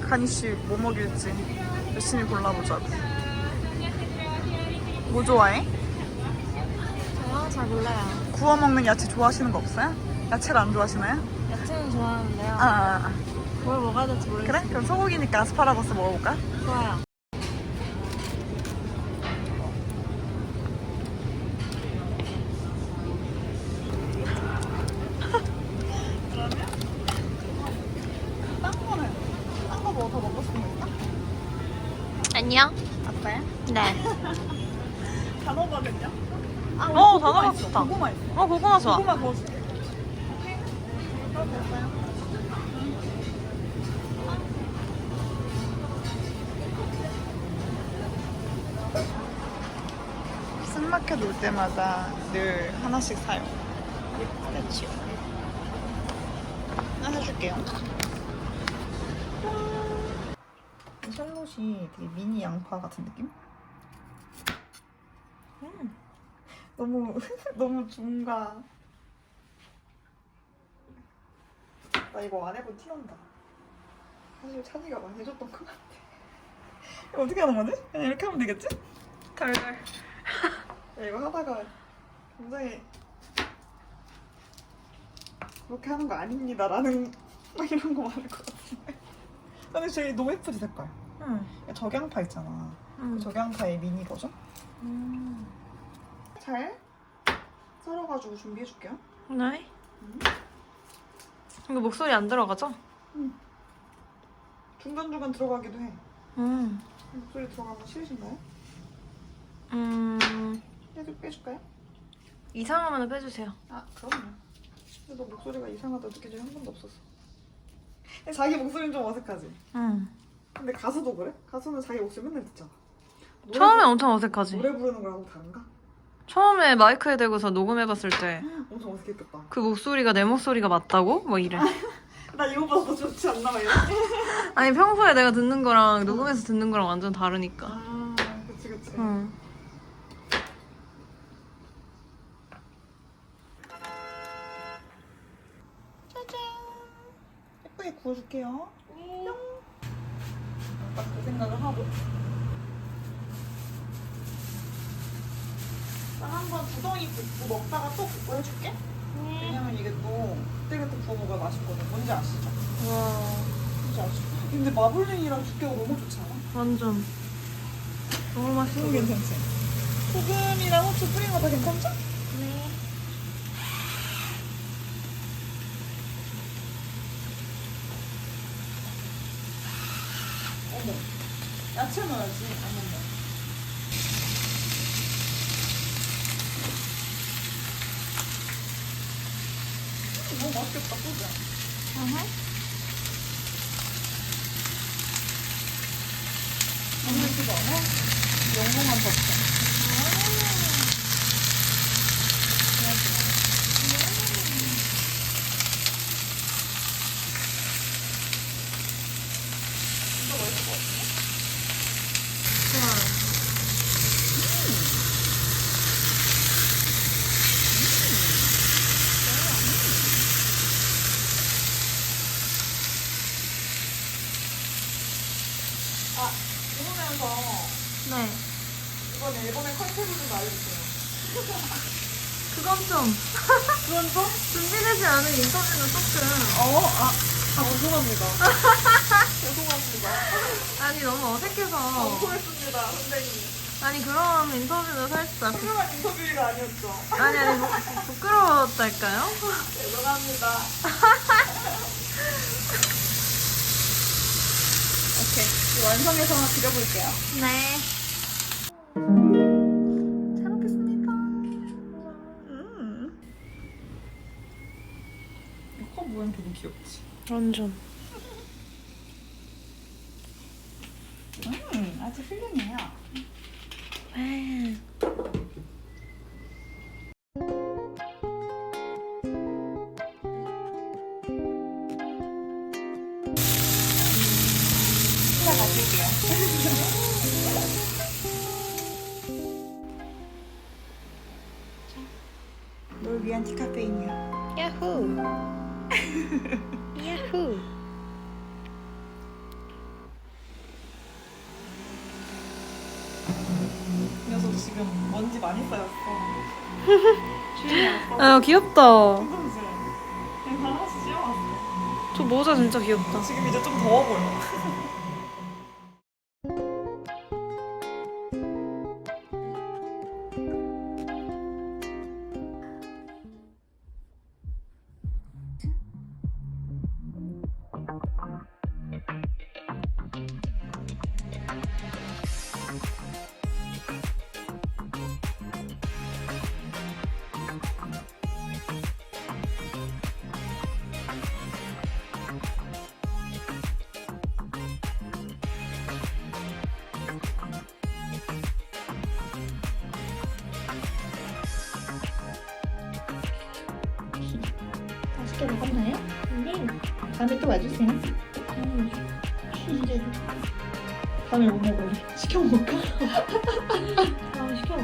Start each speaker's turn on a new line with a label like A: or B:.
A: 가니 씨 뭐 먹일지 열심히 골라보자고. 뭐 좋아해?
B: 저요? 잘 몰라요.
A: 구워 먹는 야채 좋아하시는 거 없어요? 야채를 안 좋아하시나요?
B: 야채는 좋아하는데요.
A: 아, 아, 아.
B: 뭘 먹어야 될지 모르겠어요.
A: 그래? 그럼 소고기니까 아스파라거스 먹어볼까?
B: 좋아요.
A: 딴 거는 딴 거 뭐 더 먹고 싶은 거 있나?
B: 안녕?
A: 아빠야?
B: 네.
A: 단호거든요. 아,
B: 어,
A: 고구마
B: 단호박
A: 있어.
B: 좋다.
A: 고구마 있어.
B: 어, 고구마 좋아.
A: 고구마 구워줄게. 이거 됐어요? 승마켓 올 때마다 늘 하나씩 사요. 그렇지요. 하나 사줄게요. 이 샬롯이 되게 미니 양파 같은 느낌? 음. 너무 너무 중가. 나 이거 안 해본 티 난다. 사실 찬이가 많이 해줬던 것 같아. 이거 어떻게 하는 거지? 그냥 이렇게 하면 되겠지? 야, 이거 하다가 굉장히 그렇게 하는 거 아닙니다라는 막 이런 거 많을 것 같은데. 근데 저기 너무 예쁘지 색깔.
B: 응.
A: 적양파 있잖아.
B: 응.
A: 적양파의 미니 버전.
B: 음.
A: 잘 썰어가지고 준비해줄게요.
B: 네. 이거 목소리 안 들어가죠?
A: 중간중간 들어가기도 해.
B: 음.
A: 목소리 들어가면 싫으신가요?
B: 음.
A: 빼줄, 빼줄까요?
B: 이상하면 빼주세요.
A: 아, 그럼요. 근데 너 목소리가 이상하다 적이 한 번도 없었어. 자기 목소리는 좀 어색하지?
B: 응.
A: 근데 가수도 그래? 가수는 자기 목소리 맨날 듣잖아. 노래
B: 처음에
A: 부-
B: 엄청 어색하지.
A: 노래 부르는 거랑 다른가?
B: 처음에 마이크에 대고서 녹음해봤을 때 그
A: 엄청 어색했겠다.
B: 목소리가 내 목소리가 맞다고? 뭐 이래.
A: 나 이거 봐서 더 좋지 않나 봐, 이래.
B: 아니 평소에 내가 듣는 거랑 녹음해서 듣는 거랑 완전 다르니까.
A: 아, 그치, 그치.
B: 응.
A: 짜잔. 예쁘게 구워줄게요. 뿅. 딱그 생각을 하고. 나 한번 두덩이 굽고 먹다가 또 굽고 해줄게. 왜냐면 이게 또 그때그때 구워 먹어야 맛있거든. 뭔지 아시죠?
B: 와
A: 뭔지 아시죠? 근데 마블링이랑 두께가 너무 좋지 않아?
B: 완전 너무.
A: 너무 괜찮지? 소금이랑 후추 뿌린 거 다 괜찮죠?
B: 네.
A: 어머. 야채 넣어야지. 안 넣네. 음, 너무 맛있겠다, 그지? 아무렇지도 않아? 영롱한 버터. 이거 맛있을 것 같아.
B: 좋아.
A: 아, 이러면서
B: 네.
A: 이번 앨범의 컨셉을 좀 알려주세요.
B: 그건 좀
A: 그건 좀?
B: 준비되지 않은 인터뷰는 조금
A: 어, 아, 아 죄송합니다. 죄송합니다.
B: 아니 너무 어색해서
A: 방송했습니다, 선생님.
B: 아니 그런 인터뷰는 살짝
A: 훌륭한 인터뷰가 아니었죠.
B: 아니 아니 부- 부끄러웠달까요?
A: 죄송합니다. 오케이. 완성해서 하나 드려볼게요.
B: 네.
A: 잘 먹겠습니다. 음. 이컵 모양 되게 귀엽지?
B: 완전.
A: 음, 아주 훌륭해요.
B: 네.
A: 널 위한 디카페인이야.
B: 야호. 야호.
A: 이 녀석 지금 먼지 많이 쌓였어.
B: 아 귀엽다.
A: 그래서 하나씩 씌워놨어.
B: 저 모자 진짜 귀엽다.
A: 지금 이제 좀 더워 보여.
C: 맛있게 먹었나요? 네. 다음에 또 와주세요. 음.
A: 다음에 뭐 먹을래? 시켜 먹을까?
C: 아, 시켜.